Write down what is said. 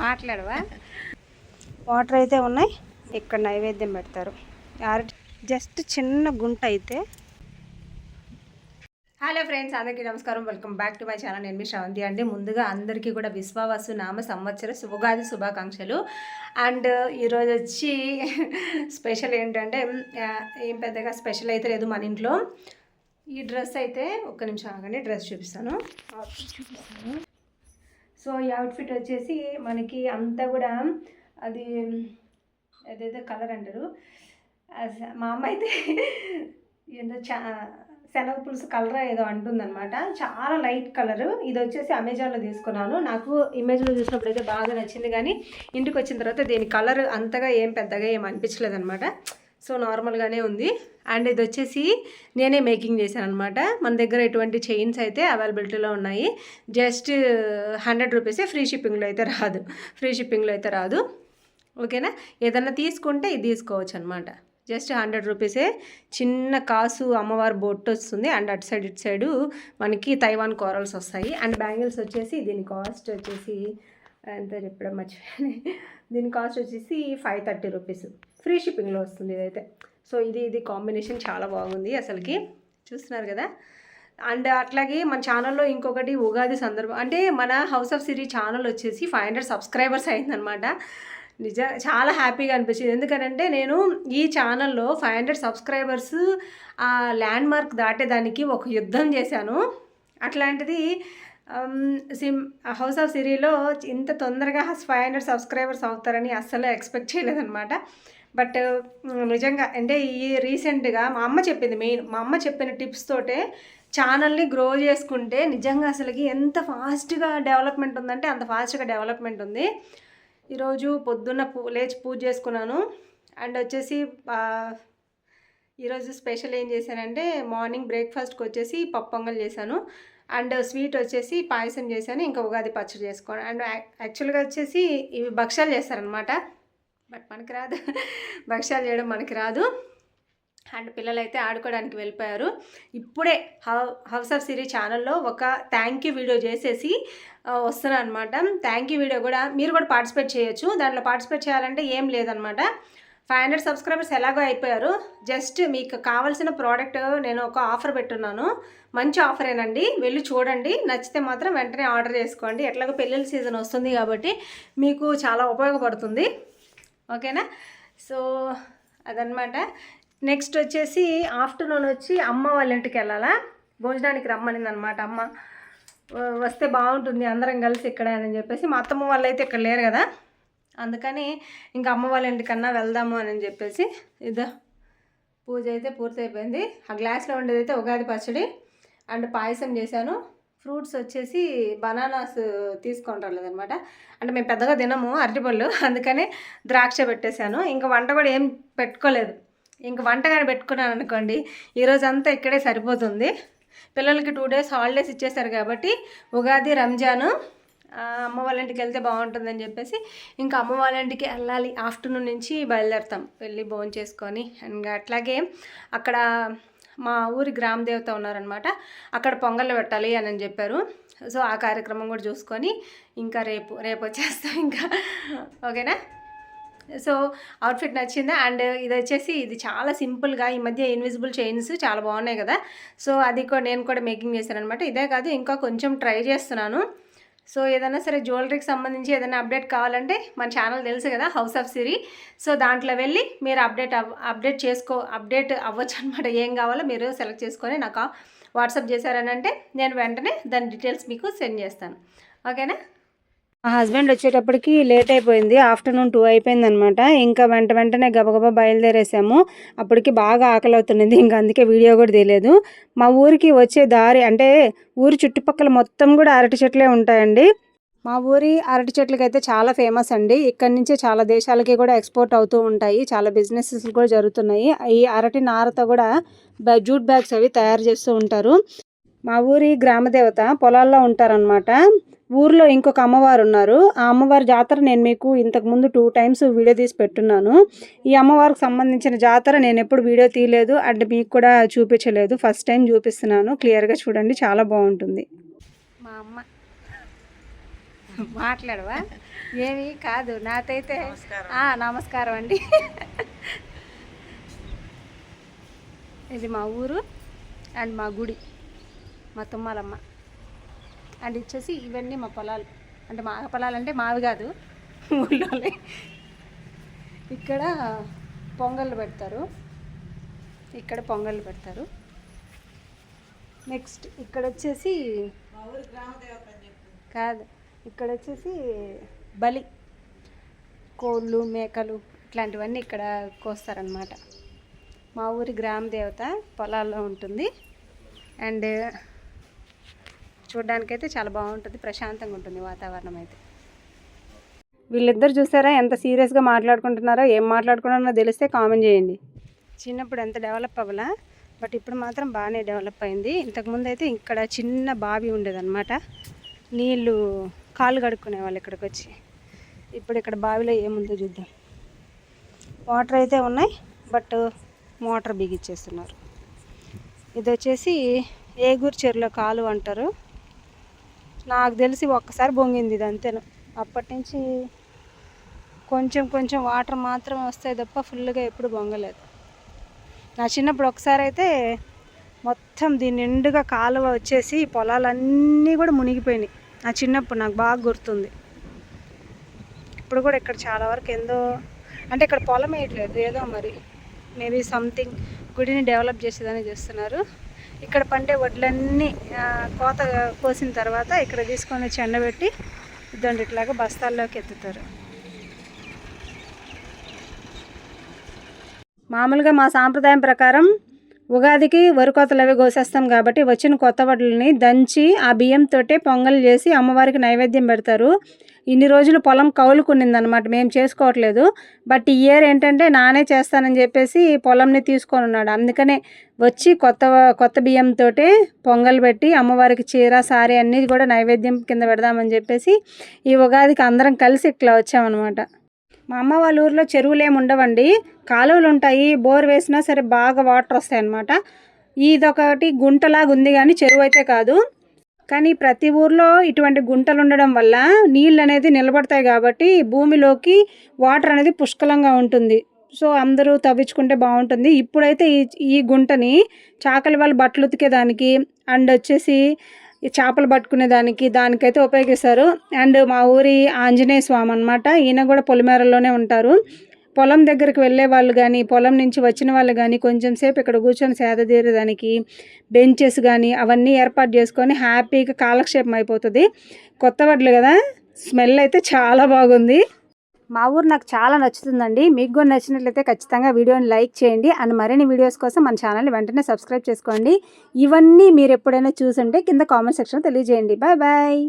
మాట్లాడవా? వాటర్ అయితే ఉన్నాయి. ఇక్కడ నైవేద్యం పెడతారు. అరటి జస్ట్ చిన్న గుంట అయితే. హలో ఫ్రెండ్స్ అందరికీ నమస్కారం. Welcome back to my channel. నేను మీ శ్రవంతి అండి. ముందుగా అందరికీ కూడా విశ్వావసు నామ సంవత్సర శుభగాది శుభాకాంక్షలు. అండ్ ఈరోజు వచ్చి స్పెషల్ ఏంటంటే ఏం పెద్దగా స్పెషల్ అయితే లేదు మన ఇంట్లో. ఈ డ్రెస్ అయితే ఒక్క నిమిషం ఆగండి డ్రెస్ చూపిస్తాను. చూపిస్తాను. సో ఈ అవుట్ఫిట్ వచ్చేసి మనకి అంతా కూడా అది ఏదైతే కలర్ అంటారు. మా అమ్మ అయితే ఏదో చా శనగ పులుసు కలర్ ఏదో అంటుందన్నమాట. చాలా లైట్ కలర్ ఇది వచ్చేసి అమెజాన్లో తీసుకున్నాను. నాకు ఇమేజ్లో చూసినప్పుడు అయితే బాగా నచ్చింది కానీ ఇంటికి వచ్చిన తర్వాత దీని కలర్ అంతగా ఏం పెద్దగా ఏం అనిపించలేదన్నమాట. సో నార్మల్గానే ఉంది. అండ్ ఇది వచ్చేసి నేనే మేకింగ్ చేశాను అనమాట మన దగ్గర ఎటువంటి చైన్స్ అయితే అవైలబిలిటీలో ఉన్నాయి. జస్ట్ హండ్రెడ్ రూపీసే ఫ్రీ షిప్పింగ్లో అయితే రాదు. ఫ్రీ షిప్పింగ్లో అయితే రాదు. ఓకేనా? ఏదన్నా తీసుకుంటే ఇది తీసుకోవచ్చు అనమాట జస్ట్ హండ్రెడ్ రూపీసే చిన్న కాసు అమ్మవారి బొట్టు వస్తుంది. అండ్ అటు సైడ్ ఇటు సైడు మనకి తైవాన్ కోరల్స్ వస్తాయి. అండ్ బ్యాంగిల్స్ వచ్చేసి దీని కాస్ట్ వచ్చేసి ఎంత చెప్పడం మర్చిపోయాను. దీని కాస్ట్ వచ్చేసి ఫైవ్ థర్టీ రూపీస్ ఫ్రీ షిప్పింగ్లో వస్తుంది ఇదైతే. సో ఇది ఇది కాంబినేషన్ చాలా బాగుంది అసలుకి. చూస్తున్నారు కదా? అండ్ అట్లాగే మన ఛానల్లో ఇంకొకటి ఉగాది సందర్భం అంటే మన హౌస్ ఆఫ్ సిరీ ఛానల్ వచ్చేసి ఫైవ్ హండ్రెడ్ సబ్స్క్రైబర్స్ అయిందనమాట. నిజ చాలా హ్యాపీగా అనిపించింది. ఎందుకంటే నేను ఈ ఛానల్లో ఫైవ్ హండ్రెడ్ సబ్స్క్రైబర్స్ ఆ ల్యాండ్ మార్క్ దాటేదానికి ఒక యుద్ధం చేశాను. అట్లాంటిది సిమ్ హౌస్ ఆఫ్ సిరీలో ఇంత తొందరగా ఫైవ్ హండ్రెడ్ సబ్స్క్రైబర్స్ అవుతారని అస్సలు ఎక్స్పెక్ట్ చేయలేదన్నమాట. బట్ నిజంగా అంటే ఈ రీసెంట్గా మా అమ్మ చెప్పింది మెయిన్ మా అమ్మ చెప్పిన టిప్స్ తోటే ఛానల్ని గ్రో చేసుకుంటే నిజంగా అసలుకి ఎంత ఫాస్ట్గా డెవలప్మెంట్ ఉందంటే అంత ఫాస్ట్గా డెవలప్మెంట్ ఉంది. ఈరోజు పొద్దున్న పూ లేచి పూజ చేసుకున్నాను. అండ్ వచ్చేసి ఈరోజు స్పెషల్ ఏం చేశానంటే మార్నింగ్ బ్రేక్ఫాస్ట్కి వచ్చేసి పప్పొంగలు చేశాను. అండ్ స్వీట్ వచ్చేసి పాయసం చేశాను ఇంకా ఉగాది పచ్చడి చేసుకోను అండ్ యాక్చువల్గా వచ్చేసి ఇవి భక్ష్యాలు చేస్తారనమాట బట్ మనకి రాదు. భక్ష్యాలు చేయడం మనకి రాదు. అండ్ పిల్లలైతే ఆడుకోవడానికి వెళ్ళిపోయారు. ఇప్పుడే హౌ హౌస్ ఆఫ్ సిరీ ఛానల్లో ఒక థ్యాంక్ యూ వీడియో చేసేసి వస్తున్నాను అనమాట థ్యాంక్ యూ వీడియో కూడా మీరు కూడా పార్టిసిపేట్ చేయొచ్చు. దాంట్లో పార్టిసిపేట్ చేయాలంటే ఏం లేదనమాట ఫైవ్ హండ్రెడ్ సబ్స్క్రైబర్స్ ఎలాగో అయిపోయారు. జస్ట్ మీకు కావాల్సిన ప్రోడక్ట్ నేను ఒక ఆఫర్ పెట్టున్నాను. మంచి ఆఫరేనండి. వెళ్ళి చూడండి. నచ్చితే మాత్రం వెంటనే ఆర్డర్ చేసుకోండి. ఎట్లాగో పెళ్ళిళ్ళ సీజన్ వస్తుంది కాబట్టి మీకు చాలా ఉపయోగపడుతుంది. ఓకేనా? సో అదనమాట నెక్స్ట్ వచ్చేసి ఆఫ్టర్నూన్ వచ్చి అమ్మ వాళ్ళ ఇంటికి వెళ్ళాలా? భోజనానికి రమ్మనింది అనమాట అమ్మ. వస్తే బాగుంటుంది అందరం కలిసి ఇక్కడ అని చెప్పేసి మా అత్తమ్మ వాళ్ళు అయితే ఇక్కడ లేరు కదా. అందుకని ఇంకా అమ్మ వాళ్ళ ఇంటికన్నా వెళ్దాము అని చెప్పేసి ఇదో పూజ అయితే పూర్తయిపోయింది. ఆ గ్లాస్లో ఉండేది అయితే ఉగాది పచ్చడి అండ్ పాయసం చేశాను. ఫ్రూట్స్ వచ్చేసి బనానాస్ తీసుకొని రాలేదనమాట అంటే మేము పెద్దగా తినము అరటిపళ్ళు అందుకని ద్రాక్ష పెట్టేశాను. ఇంకా వంట కూడా ఏం పెట్టుకోలేదు. ఇంకా వంట కానీ పెట్టుకున్నాను అనుకోండి ఈరోజు అంతా ఇక్కడే సరిపోతుంది. పిల్లలకి టూ డేస్ హాలిడేస్ ఇచ్చేసారు కాబట్టి ఉగాది రంజాను అమ్మ వాళ్ళ ఇంటికి వెళ్తే బాగుంటుందని చెప్పేసి ఇంకా అమ్మ వాళ్ళ ఇంటికి వెళ్ళాలి. ఆఫ్టర్నూన్ నుంచి బయలుదేరుతాం. వెళ్ళి భోజనం చేసుకొని అండ్ అట్లాగే అక్కడ మా ఊరి గ్రామ దేవత ఉన్నారనమాట అక్కడ పొంగల్ పెట్టాలి అని అని చెప్పారు. సో ఆ కార్యక్రమం కూడా చూసుకొని ఇంకా రేపు రేపు వచ్చేస్తాం ఇంకా. ఓకేనా? సో అవుట్ఫిట్ నచ్చిందా? అండ్ ఇది వచ్చేసి ఇది చాలా సింపుల్గా ఈ మధ్య ఇన్విజిబుల్ చైన్స్ చాలా బాగున్నాయి కదా. సో అది కూడా నేను కూడా మేకింగ్ చేశాను అనమాట ఇదే కాదు ఇంకా కొంచెం ట్రై చేస్తున్నాను. సో ఏదైనా సరే జ్యువెలరీకి సంబంధించి ఏదైనా అప్డేట్ కావాలంటే మన ఛానల్ తెలుసు కదా హౌస్ ఆఫ్ సిరీ సో దాంట్లో వెళ్ళి మీరు అప్డేట్ అప్డేట్ చేసుకో అప్డేట్ అవ్వచ్చు అనమాట ఏం కావాలో మీరు సెలెక్ట్ చేసుకొని నాకు వాట్సాప్ చేశారనంటే నేను వెంటనే దాని డీటెయిల్స్ మీకు సెండ్ చేస్తాను. ఓకేనా? మా హస్బెండ్ వచ్చేటప్పటికి లేట్ అయిపోయింది. ఆఫ్టర్నూన్ టూ అయిపోయింది అనమాట ఇంకా వెంట వెంటనే గబగబా బయలుదేరేసాము. అప్పటికి బాగా ఆకలి అవుతున్నది ఇంకా అందుకే వీడియో కూడా తెలియదు మా ఊరికి వచ్చే దారి అంటే ఊరి చుట్టుపక్కల మొత్తం కూడా అరటి చెట్లే ఉంటాయండి. మా ఊరి అరటి చెట్లకి అయితే చాలా ఫేమస్ అండి. ఇక్కడి నుంచే చాలా దేశాలకి కూడా ఎక్స్పోర్ట్ అవుతూ ఉంటాయి. చాలా బిజినెసెస్ కూడా జరుగుతున్నాయి. ఈ అరటి నారతో కూడా బ- జూట్ బ్యాగ్స్ అవి తయారు చేస్తూ ఉంటారు. మా ఊరి గ్రామదేవత పొలాల్లో ఉంటారనమాట. ఊర్లో ఇంకొక అమ్మవారు ఉన్నారు ఆ అమ్మవారి జాతర నేను మీకు ఇంతకు ముందు టూ టైమ్స్ వీడియో తీసి పెట్టున్నాను. ఈ అమ్మవారికి సంబంధించిన జాతర నేను ఎప్పుడు వీడియో తీయలేదు. అండ్ మీకు కూడా చూపించలేదు. ఫస్ట్ టైం చూపిస్తున్నాను. క్లియర్గా చూడండి. చాలా బాగుంటుంది. మా అమ్మ. మాట్లాడవా? ఏమి కాదు. నాకైతే ఆ, నమస్కారం అండి. ఇది మా ఊరు అండ్ మా గుడి. మా తుమ్మాలమ్మ. అండ్ ఇచ్చేసి ఇవన్నీ మా పొలాలు. అంటే మా పొలాలు అంటే మావి కాదు ఊళ్ళోనే ఇక్కడ పొంగళ్ళు పెడతారు. ఇక్కడ పొంగళ్ళు పెడతారు. నెక్స్ట్ ఇక్కడ వచ్చేసి కాదు ఇక్కడ వచ్చేసి బలి కోళ్ళు మేకలు ఇట్లాంటివన్నీ ఇక్కడ కోస్తారనమాట మా ఊరి గ్రామ దేవత పొలాల్లో ఉంటుంది. అండ్ చూడడానికైతే చాలా బాగుంటుంది ప్రశాంతంగా ఉంటుంది వాతావరణం అయితే. వీళ్ళిద్దరు చూసారా ఎంత సీరియస్గా మాట్లాడుకుంటున్నారో ఏం మాట్లాడుకున్నారో తెలిస్తే కామెంట్ చేయండి. చిన్నప్పుడు ఎంత డెవలప్ అవ్వలా బట్ ఇప్పుడు మాత్రం బాగానే డెవలప్ అయింది. ఇంతకుముందు అయితే ఇక్కడ చిన్న బావి ఉండేదన్నమాట. నీళ్ళు కాళ్ళు కడుక్కునే వాళ్ళు ఇక్కడికి వచ్చి. ఇప్పుడు ఇక్కడ బావిలో ఏముందో చూద్దాం. వాటర్ అయితే ఉన్నాయి బట్ మోటార్ బిగిచ్చేస్తున్నారు ఇది వచ్చేసి ఏగూరు చెరువులో కాలు అంటారు. నాకు తెలిసి ఒక్కసారి బొంగింది ఇది అంతేను. అప్పటి నుంచి కొంచెం కొంచెం వాటర్ మాత్రం వస్తాయి తప్ప ఫుల్గా ఎప్పుడు బొంగలేదు. నా చిన్నప్పుడు ఒకసారి అయితే మొత్తం దీని నిండుగా కాలువ వచ్చేసి పొలాలన్నీ కూడా మునిగిపోయినాయి. నా చిన్నప్పుడు నాకు బాగా గుర్తుంది. ఇప్పుడు కూడా ఇక్కడ చాలా వరకు ఎందో అంటే ఇక్కడ పొలం వేయట్లేదు ఏదో మరి మేబీ సంథింగ్ గుడిని డెవలప్ చేసేదని చేస్తున్నారు. ఇక్కడ పండే వడ్లన్నీ కోత కోసిన తర్వాత ఇక్కడ తీసుకొని వచ్చి ఎండబెట్టి ఇదండి ఇట్లాగా బస్తాల్లోకి ఎత్తుతారు. మామూలుగా మా సాంప్రదాయం ప్రకారం ఉగాదికి వరి కోతలు అవి కోసేస్తాం కాబట్టి వచ్చిన కొత్త వడ్లని దంచి ఆ బియ్యంతోటే పొంగల్ చేసి అమ్మవారికి నైవేద్యం పెడతారు. ఇన్ని రోజులు పొలం కౌలుకునిందనమాట మేము చేసుకోవట్లేదు. బట్ ఈ ఇయర్ ఏంటంటే నానే చేస్తానని చెప్పేసి పొలంని తీసుకొని ఉన్నాడు. అందుకనే వచ్చి కొత్త కొత్త బియ్యంతో పొంగల్ పెట్టి అమ్మవారికి చీర సారీ అన్నీ కూడా నైవేద్యం కింద పెడదామని చెప్పేసి ఈ ఉగాదికి అందరం కలిసి ఇట్లా వచ్చామన్నమాట. మా అమ్మ వాళ్ళ ఊర్లో చెరువులు ఏమి ఉండవండి. కాలువలు ఉంటాయి బోర్ వేసినా సరే బాగా వాటర్ వస్తాయి అన్నమాట ఇదొకటి గుంటలాగా ఉంది కానీ చెరువు అయితే కాదు. కానీ ప్రతి ఊర్లో ఇటువంటి గుంటలు ఉండడం వల్ల నీళ్ళు అనేది నిలబడతాయి కాబట్టి భూమిలోకి వాటర్ అనేది పుష్కలంగా ఉంటుంది. సో అందరూ తవ్వించుకుంటే బాగుంటుంది. ఇప్పుడైతే ఈ ఈ గుంటని చాకలి వాళ్ళు బట్టలు ఉతికేదానికి అండ్ వచ్చేసి ఈ చేపలు పట్టుకునే దానికి దానికైతే ఉపయోగిస్తారు. అండ్ మా ఊరి ఆంజనేయ స్వామి అనమాట ఈయన కూడా పొలిమేరలోనే ఉంటారు. పొలం దగ్గరికి వెళ్ళే వాళ్ళు కానీ పొలం నుంచి వచ్చిన వాళ్ళు కానీ కొంచెం సేపు ఇక్కడ కూర్చొని సేద తీరేదానికి బెంచెస్ కానీ అవన్నీ ఏర్పాటు చేసుకొని హ్యాపీగా కాలక్షేపం అయిపోతుంది. కొత్త వడ్లు కదా? స్మెల్ అయితే చాలా బాగుంది. మా ఊరు నాకు చాలా నచ్చుతుందండి. మీకు కూడా నచ్చినట్లయితే ఖచ్చితంగా వీడియోని లైక్ చేయండి. అండ్ మరిన్ని వీడియోస్ కోసం మన ఛానల్ని వెంటనే సబ్స్క్రైబ్ చేసుకోండి. ఇవన్నీ మీరు ఎప్పుడైనా చూసుంటే కింద కామెంట్ సెక్షన్ తెలియజేయండి. Bye bye.